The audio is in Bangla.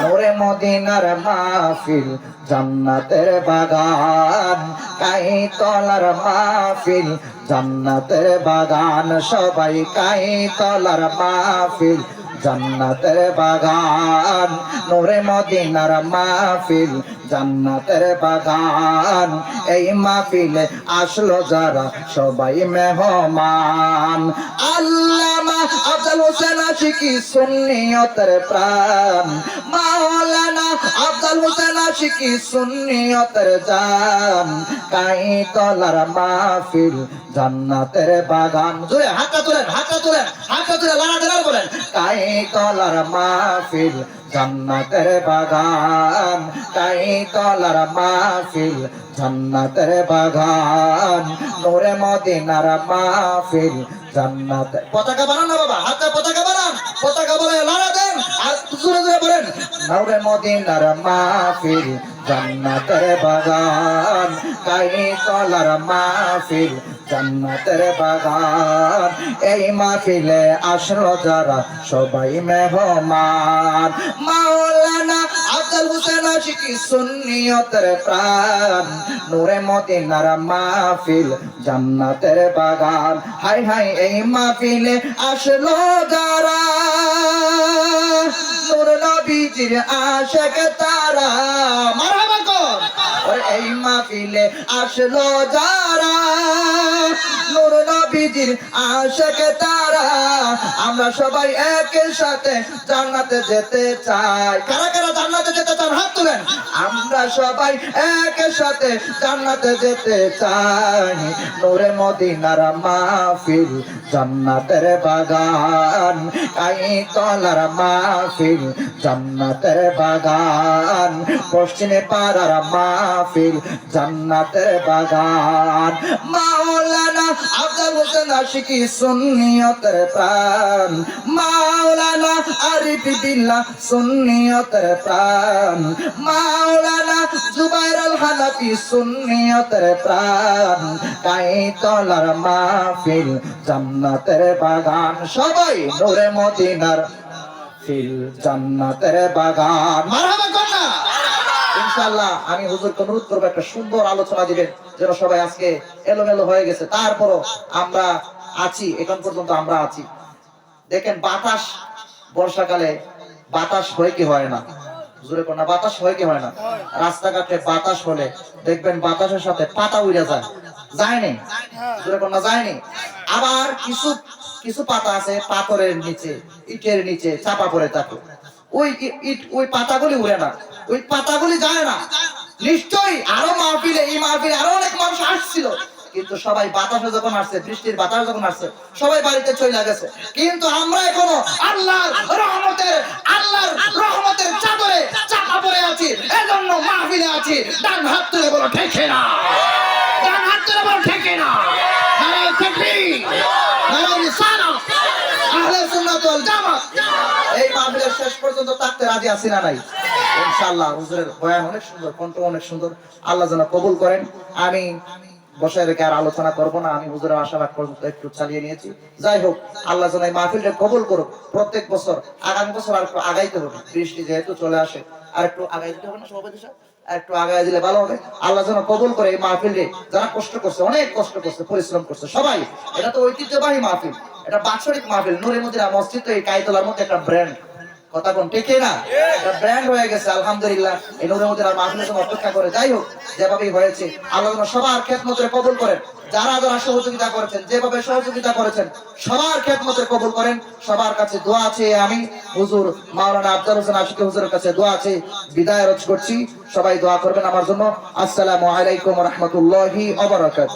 নূরে মদিনার মাহফিল জান্নাতের বাগান। কাই তলার মাহফিল জান্নাতের বাগান। সবাই কাই তলার মাহফিল জান্নাতের বাগান, নূরে মদিনার মাহফিল, জান্নাতের বাগান। এই মাহফিলে আসলো যারা সবাই মেহমান। আল্লামা আফজাল হোসেন আশিকি সুন্নিয়তের প্রাণ, মাওলানা আফজাল হোসেন আশিকি সুন্নিয়তের জান কাই তলার মাহফিল, জান্নাতের বাগান। জোরে হাতটা তুলেন হাতটা তুলেন, হাতটা তুলে লাড়া দিলার বলেন। কাই তলার মাহফিল, জান্নাতের বাগান। কাই তলার মাহফিল, জান্নাতের বাগান। নূরে মদিনার মাহফিল, জান্নাত পতাকা বানান না বাবা হাতে পতাকা বানান পতাকা বলে লড়া দেন, আর জোরে নূরে মদিনার মাহফিল, জান্নাতের বাগান। কাই তলার মাহফিল, জান্নাতের বাগান। এই মাহফিলে আসলো যারা সবাই মেহমান। মাওলানা আব্দুল হোসেন আশিকি সুন্নিয়তের প্রাণ। নূরে মদিনার মাহফিল, জান্নাতের বাগান। হাই হাই এই মাহফিলে আসলো যারা। নবীজির আশেক তারা। মারহাবা কর। এই মাহফিলে আসলো যারা। নূর নবীজির আশেক তারা। আমরা সবাই একের সাথে জান্নাতে যেতে চাই। কারা কারা জান্নাতে যেতে চান? হাত তুলেন। আমরা সবাই একসাথে জান্নাতে যেতে চাই। নূরে মদিনার মাহফিল, জান্নাতের বাগান। কাই তলার মাহফিল, জান্নাতের বাগান। পশ্চিমে পাড়ার মাহফিল, জান্নাতের বাগান। মাওলানা আব্দুল হোসেন আশিকি সুন্নিয়তের প্রাণ। মাওলানা আরিফ বিল্লাহ সুন্নিয়তের প্রাণ। মাওলানা জুবাইর আল হানাফি সুন্নিয়তের প্রাণ। মাহফিল, জান্নাতের বাগান, সবাই নূরে মদিনার ফিল জান্নাতের বাগান। মারহাবা কর না ইনশাআল্লাহ, আমি হুজুরকে অনুরোধ একটা সুন্দর আলোচনা দিবেন। যেন সবাই আজকে এলোমেলো হয়ে গেছে। তারপরও আমরা আছি, এখন পর্যন্ত আমরা আছি। দেখেন বাতাস, বর্ষাকালে বাতাস হয় কি হয় না? জোরে না, বাতাস হয় কি হয় না? রাস্তাঘাটে বাতাস হলে দেখবেন বাতাসের সাথে পাতা উড়ে যায়। যায়নি জোরে না যায়নি আবার কিছু কিছু পাতা আছে পাথরের নিচে, ইটের নিচে চাপা পড়ে থাকে। ওই ইট, ওই পাতাগুলি উড়ে না। ওই পাতাগুলি যায় না। নিশ্চয়ই আরও মাহফিলে, এই মাহফিলে আরও অনেক মানুষ আসছিল। কিন্তু সবাই বাতাসে যখন আসছে, বৃষ্টির বাতাস যখন আসছে, সবাই বাড়িতে চলে গেছে। কিন্তু আমরা এখনও আল্লাহর রহমতের আল্লাহর রহমতের চাদরে চাপা পড়ে আছি। এজন্য মাহফিলে আছি। ডান হাত তুলে বলো, ঠেকে না। ডান হাত তুলে বলো, ঠেকে না। নারায়ে ওয়াল জামাত। এই মাহফিলের শেষ পর্যন্ত থাকতে রাজি আছি না নাই? ইনশাআল্লাহ, হুজুরের বয়ান অনেক সুন্দর, কণ্ঠ অনেক সুন্দর। আল্লাহ যেন কবুল করেন। আমি বসায় রেখে আর আলোচনা করব না। আমি হুজুরের আশাবাদ পর্যন্ত একটু চালিয়ে নিয়েছি। যাই হোক, আল্লাহ যেন এই মাহফিলটা কবুল করুক। প্রত্যেক বছর, আগামী বছর আর একটু আগাইতে হবে। বৃষ্টি যেহেতু চলে আসে, আর একটু আগাই দিতে হবে না সভাপতি সাহেব? একটু আগায় দিলে ভালো হবে। আল্লাহ যেন কবুল করে এই মাহফিলে যারা কষ্ট করছে, অনেক কষ্ট করছে, পরিশ্রম করছে, সবাই। এটা তো ঐতিহ্যবাহী মাহফিল। এটা বাৎসরিক মাহফিল নুরে মদিনা মসজিদ তো এই কাইতলার মধ্যে একটা ব্র্যান্ড কথা কোন ঠিক না? এটা ব্র্যান্ড হয়ে গেছে আলহামদুলিল্লাহ। এই নুরে মদিনা মাহফিলের জন্য অপেক্ষা করে যাই হোক যেভাবেই হয়েছে আল্লাহ সবার খেদমতের কবুল করেন। যারা যারা সহযোগিতা করেছেন যেভাবে সহযোগিতা করেছেন সবার খেদমতের কবুল করেন। সবার কাছে দোয়া আছে আমি হুজুর মাওলানা আফজাল হোসেন আশিক হুজুরের কাছে দোয়া আছে বিদায় রোজ করছি। সবাই দোয়া করবেন আমার জন্য। আসসালামু আলাইকুম রহমতুল্লাহি অবরাকাত